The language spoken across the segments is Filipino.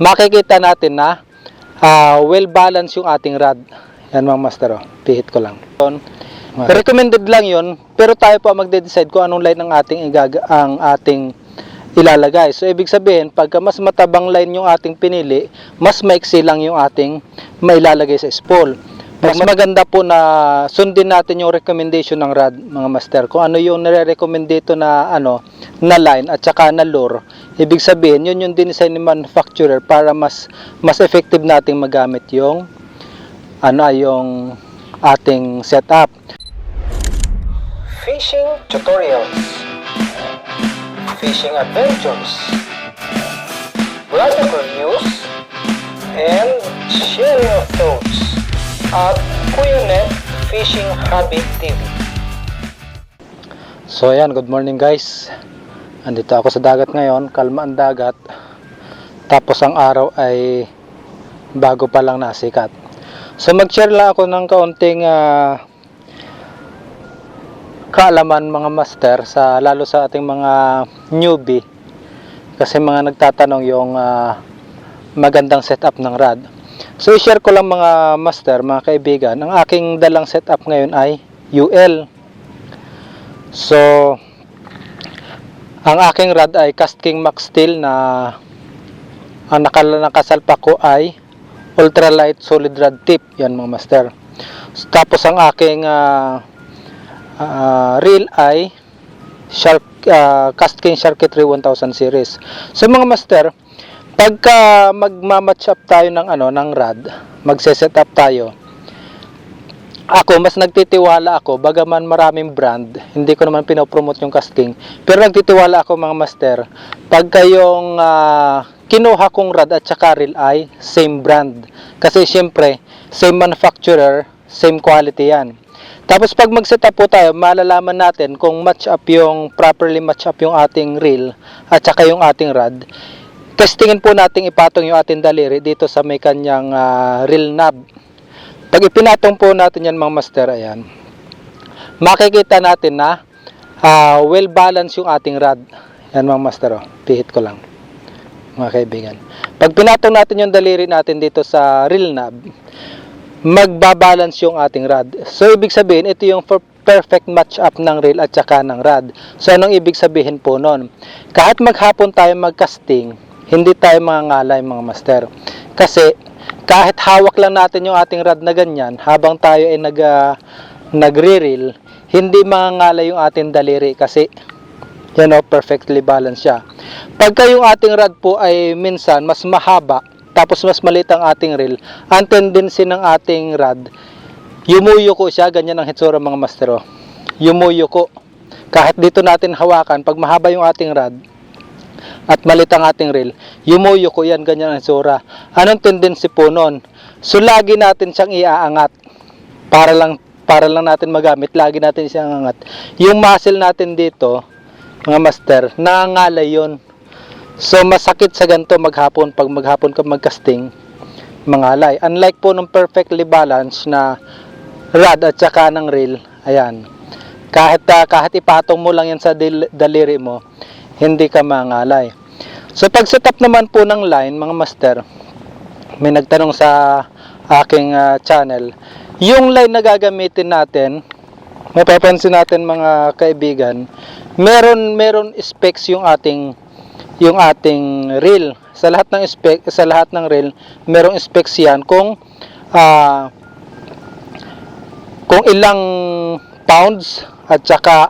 makikita natin na ah, well balanced yung ating rod. Yan mga master, oh. pihit ko lang. Recommended lang yon pero tayo pa magde-decide kung anong line ang ating igaga ang ating ilalagay. So ibig sabihin, pagka mas matabang line yung ating pinili, mas maiksi lang yung ating mailalagay sa spool. Mas maganda po na sundin natin yung recommendation ng rod mga master. Kung ano yung nire-recommend dito na ano na line at saka na lure, ibig sabihin yun yung dinesign ni manufacturer para mas mas effective nating magamit yung ano yung ating setup. Fishing tutorials, fishing adventures, blog reviews, and sharing of thoughts at Kuya Net Fishing Hobby TV. So ayan, good morning guys. Andito ako sa dagat ngayon, kalma ang dagat. Tapos ang araw ay bago pa lang nasikat. So mag-share lang ako ng kaunting ah, kaalaman mga master sa lalo sa ating mga newbie kasi mga nagtatanong yung ah, magandang setup ng rod. So i-share ko lang mga master, mga kaibigan, ang aking dalang setup ngayon ay UL. So, ang aking rod ay Cast King Max Steel na ang nakasalpak ko ay ultralight solid rod tip. Yan mga master. Tapos ang aking ah, ah, reel ay Shark, ah, Cast King Sharketry 1000 series. So mga master, pagka magma-match up tayo ng ano ng rod, magse-set up tayo. Ako, mas nagtitiwala ako, bagaman maraming brand, hindi ko naman pinopromote yung casting, pero nagtitiwala ako mga master, pagka yung ah, kinuha kong rod at saka reel ay same brand. Kasi syempre, same manufacturer, same quality yan. Tapos pag mag-set up po tayo, malalaman natin kung match up yung, properly match up yung ating reel at saka yung ating rod. Testingin po natin ipatong yung ating daliri dito sa may kanyang ah, reel knob. Pag ipinatong po natin yan mga master, ayan, makikita natin na ah, well balanced yung ating rod. Yan mga master, oh. pihit ko lang mga kaibigan. Pag pinatong natin yung daliri natin dito sa reel knob, magbabalance yung ating rod. So, ibig sabihin, ito yung for perfect match up ng reel at saka ng rod. So, anong ibig sabihin po nun? Kahit maghapon tayo magcasting, hindi tayo mangangalay mga master. Kasi, kahit hawak lang natin yung ating rod na ganyan, habang tayo ay nag, ah, nagre-reel, hindi mangangalay yung ating daliri kasi yan o, perfectly balanced siya. Pagka yung ating rod po ay minsan mas mahaba, tapos mas maliit ang ating reel, ang tendency ng ating rod, yumuyuko siya, ganyan ang hitsura mga mastero. Yumuyuko. Kahit dito natin hawakan, pag mahaba yung ating rod, at malit ang ating reel, yumuyuko yan, ganyan ang hitsura. Anong tendency po nun? So, lagi natin siyang iaangat para lang para lang natin magamit, lagi natin siyang angat. Yung muscle natin dito, mga master, nangangalay yun. So, masakit sa ganito maghapon, pag maghapon ka magcasting, mangalay. Unlike po ng perfectly balanced na rod at saka ng reel, ayan. Kahit, ah, kahit ipatong mo lang yan sa daliri mo, hindi ka mangalay. So, pag setup naman po ng line, mga master, may nagtanong sa aking ah, channel, yung line na gagamitin natin, mapapansin natin mga kaibigan, meron meron specs yung ating yung ating reel. Sa lahat ng spec sa lahat ng reel, merong specs 'yan kung ah, kung ilang pounds at saka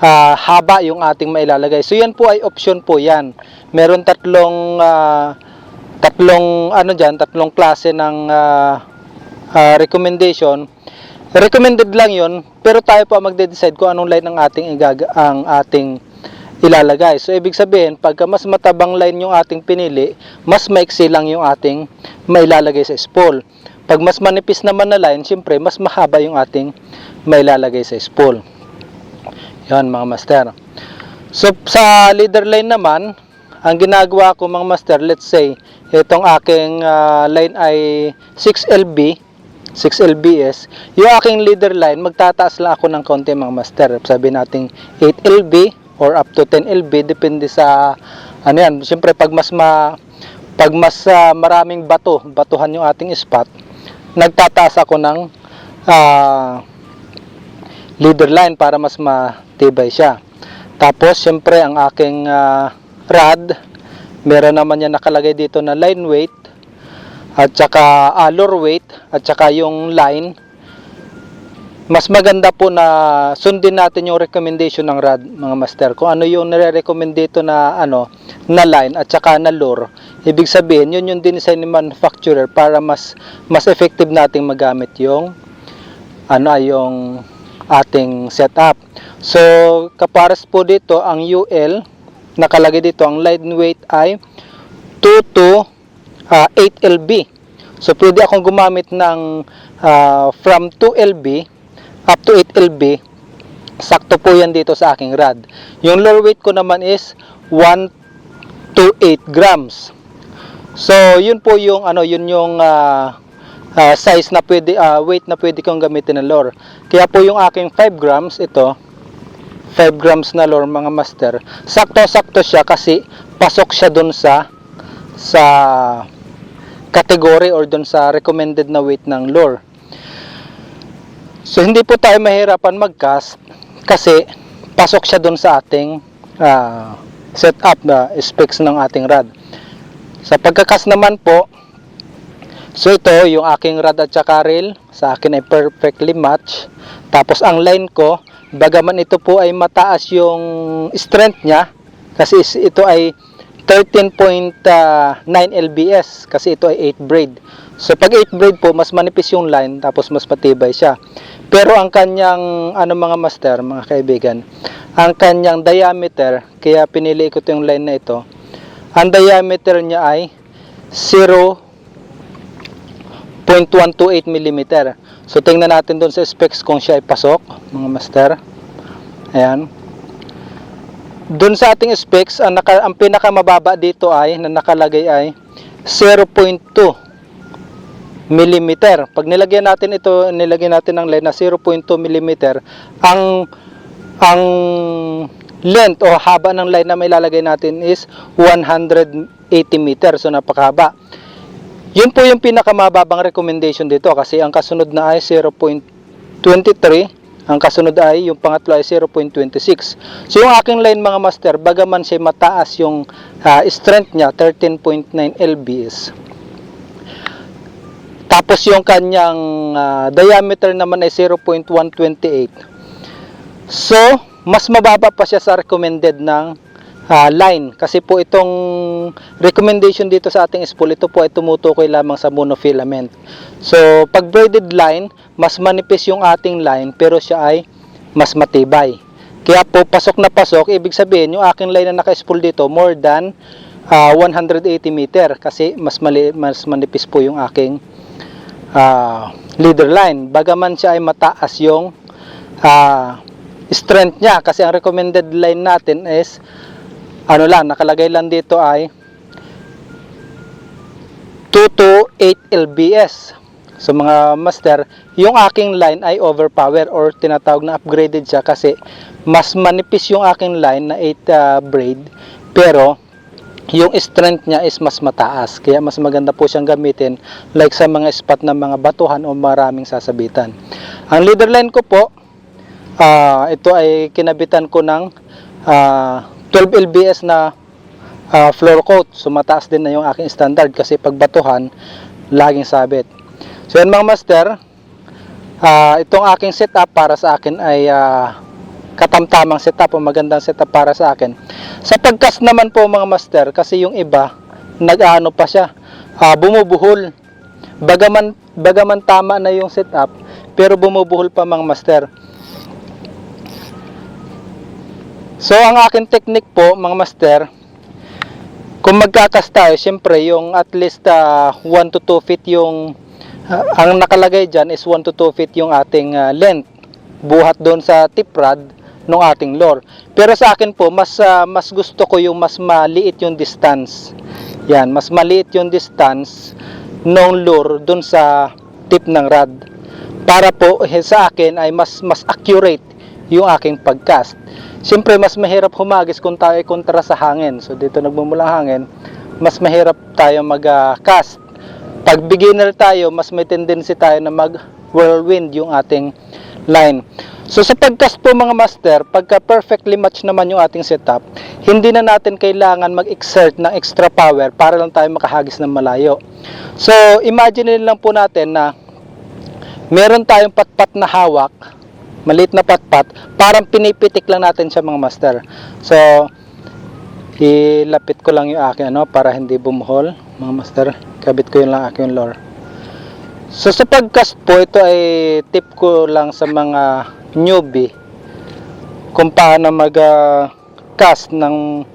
ah, haba yung ating mailalagay. So yan po ay option po 'yan. Meron tatlong ah, tatlong ano diyan, tatlong klase ng ah, ah, recommendation recommended lang yon pero tayo pa magde-decide kung anong line ang ating igaga ang ating ilalagay. So ibig sabihin, pagka mas matabang line yung ating pinili, mas maiksi lang yung ating mailalagay sa spool. Pag mas manipis naman na line, siyempre mas mahaba yung ating mailalagay sa spool. Yan mga master. So sa leader line naman, ang ginagawa ko mga master, let's say, itong aking ah, line ay 6LB, 6LBS, yung aking leader line, magtataas lang ako ng konti mga master. Sabi natin 8LB or up to 10LB, depende sa, ano yan, siyempre pag mas ma, pag mas ah, maraming bato, batuhan yung ating spot, nagtataas ako ng ah, leader line para mas matibay siya. Tapos, syempre, ang aking ah, rod, meron naman yan nakalagay dito na line weight, at saka ah, lure weight, at saka yung line, mas maganda po na sundin natin yung recommendation ng rod mga master kung ano yung nire-recommend dito na ano na line at saka na lure ibig sabihin yun yung design ni manufacturer para mas mas effective nating magamit yung ano yung ating setup so kapares po dito ang UL nakalagay dito ang line weight ay 2 to ah, 8 LB so pwede akong gumamit ng ah, from 2 LB up to 8 LB, sakto po yan dito sa aking rod. Yung lure weight ko naman is 1 to 8 grams. So, yun po yung ano, yun yung ah, ah, size na pwede ah, weight na pwede kong gamitin ng lure. Kaya po yung aking 5 grams ito, 5 grams na lure mga master. Sakto-sakto siya kasi pasok siya dun sa sa category or dun sa recommended na weight ng lure. So hindi po tayo mahirapan mag-cast kasi pasok siya doon sa ating ah, setup na specs ng ating rod. Sa pagkakas naman po, so ito yung aking rod at saka reel, sa akin ay perfectly match. Tapos ang line ko, bagaman ito po ay mataas yung strength niya, kasi ito ay 13.9 lbs kasi ito ay 8 braid. So pag 8 braid po, mas manipis yung line tapos mas matibay siya. Pero ang kanyang ano mga master, mga kaibigan, ang kanyang diameter, kaya pinili ko ito yung line na ito. Ang diameter niya ay 0.128 mm. So tingnan natin doon sa specs kung siya ay pasok, mga master. Ayan. Doon sa ating specs, ang, naka, ang pinakamababa dito ay, na nakalagay ay 0.2 millimeter. Pag nilagyan natin ito, nilagyan natin ng line na 0.2 millimeter, ang ang length o haba ng line na may lalagay natin is 180 meter. So napakahaba. Yun po yung pinakamababang recommendation dito kasi ang kasunod na ay 0.23 ang kasunod ay, yung pangatlo ay 0.26. So yung aking line mga master, bagaman siya mataas yung ah, strength niya, 13.9 lbs. Tapos yung kanyang ah, diameter naman ay 0.128. So, mas mababa pa siya sa recommended ng ah, line. Kasi po itong recommendation dito sa ating spool, ito po ay tumutukoy lamang sa monofilament. So, pag braided line, mas manipis yung ating line pero siya ay mas matibay. Kaya po, pasok na pasok, ibig sabihin, yung aking line na naka-spool dito, more than ah, 180 meter kasi mas, mali, mas manipis po yung aking ah, leader line. Bagaman siya ay mataas yung ah, strength niya kasi ang recommended line natin is ano lang, nakalagay lang dito ay 2 to 8 lbs. So mga master, yung aking line ay overpower or tinatawag na upgraded siya kasi mas manipis yung aking line na 8 ah, braid pero yung strength niya is mas mataas kaya mas maganda po siyang gamitin like sa mga spot ng mga batuhan o maraming sasabitan. Ang leader line ko po ah, ito ay kinabitan ko ng ah, 12 lbs na ah, floor coat. So mataas din na yung aking standard kasi pag batuhan laging sabit. So yan mga master, ah, itong aking setup para sa akin ay ah, katamtamang setup o magandang setup para sa akin. Sa pagkas naman po mga master, kasi yung iba, nag-ano pa siya, ah, bumubuhol. Bagaman, bagaman tama na yung setup, pero bumubuhol pa mga master. So ang akin technique po mga master, kung magkakas tayo, syempre yung at least 1 to 2 feet yung ah, ang nakalagay dyan is 1 to 2 feet yung ating ah, length buhat doon sa tip rod ng ating lure. Pero sa akin po, mas ah, mas gusto ko yung mas maliit yung distance. Yan, mas maliit yung distance ng lure doon sa tip ng rod. Para po eh, sa akin ay mas mas accurate yung aking pagcast. Siyempre, mas mahirap humagis kung tayo ay kontra sa hangin. So, dito nagmumulang hangin, mas mahirap tayo mag-cast. Pag beginner tayo, mas may tendency tayo na mag-whirlwind yung ating line. So sa pagcast po mga master, pagka perfectly match naman yung ating setup, hindi na natin kailangan mag-exert ng extra power para lang tayo makahagis ng malayo. So imagine lang po natin na meron tayong patpat na hawak, maliit na patpat, parang pinipitik lang natin siya mga master. So, ilapit ko lang yung aking ano para hindi bumuhol mga master. Kabit ko yun lang aking lure. So sa pagcast po, ito ay tip ko lang sa mga newbie kung paano mag-cast ng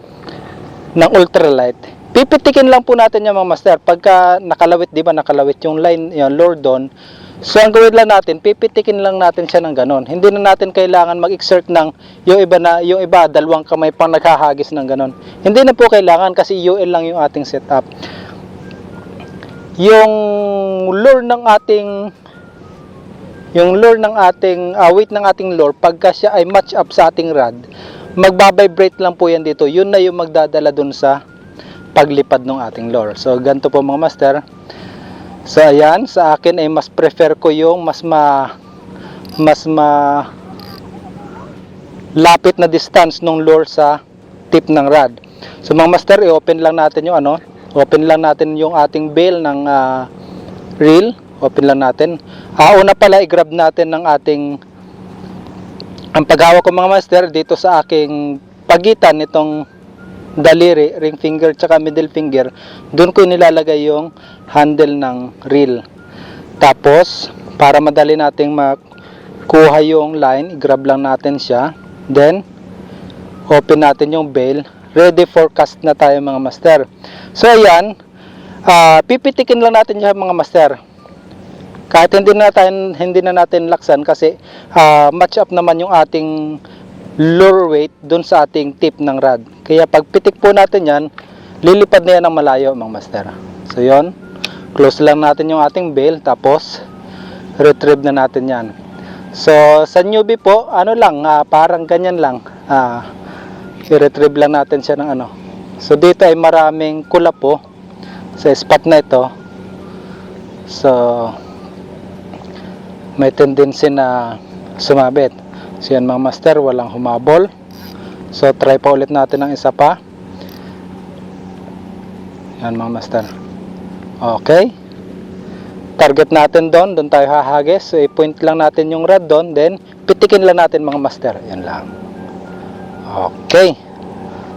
ng ultralight. Pipitikin lang po natin yung mga master. Pagka nakalawit, di ba, nakalawit yung line, yung lure doon. So, ang gawin lang natin, pipitikin lang natin siya ng ganon. Hindi na natin kailangan mag-exert ng yung iba na, yung iba, dalawang kamay pang naghahagis ng ganon. Hindi na po kailangan kasi UL lang yung ating setup. Yung lure ng ating yung lure ng ating uh, weight ng ating lure pagka siya ay match up sa ating rod magbabibrate lang po yan dito yun na yung magdadala dun sa paglipad ng ating lure so ganito po mga master so ayan sa akin ay mas prefer ko yung mas ma mas ma lapit na distance ng lure sa tip ng rod. So mga master i-open lang natin yung ano open lang natin yung ating bail ng ah, reel. Open lang natin. Ah, una pala i-grab natin ng ating ang paghawak ko mga master dito sa aking pagitan nitong daliri, ring finger tsaka middle finger doon ko nilalagay yung handle ng reel. Tapos para madali nating makuha yung line i-grab lang natin siya. Then open natin yung bail ready for cast na tayo mga master. So ayan. Ah, pipitikin lang natin yung mga master. Kahit hindi na natin hindi na natin laksan kasi ah, match up naman yung ating lure weight doon sa ating tip ng rod. Kaya pag pitik po natin yan, lilipad na yan ng malayo mga master. So yon, close lang natin yung ating bail tapos retrieve na natin yan. So sa newbie po, ano lang, ah, parang ganyan lang. Ah, i-retrieve lang natin siya ng ano. So dito ay maraming kulap po sa spot na ito. So may tendency na sumabit. So yan mga master, walang humabol. So try pa ulit natin ng isa pa. Yan mga master. Okay. Target natin doon, doon tayo hahagis. So i-point lang natin yung rod doon, then pitikin lang natin mga master. Yan lang. Okay.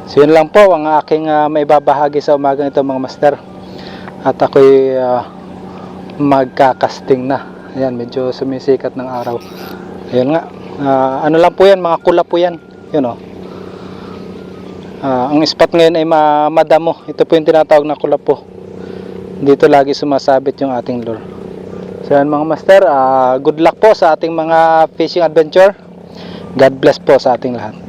So yun lang po ang aking uh, may babahagi sa umagang ito mga master. At ako'y ah, magkakasting na. Ayan, medyo sumisikat ng araw. Ayun nga. Ah, ano lang po yan, mga kula po yan. Yun o. ang spot ngayon ay ma madamo. Ito po yung tinatawag na kula po. Dito lagi sumasabit yung ating lure. So yan mga master, ah, good luck po sa ating mga fishing adventure. God bless po sa ating lahat.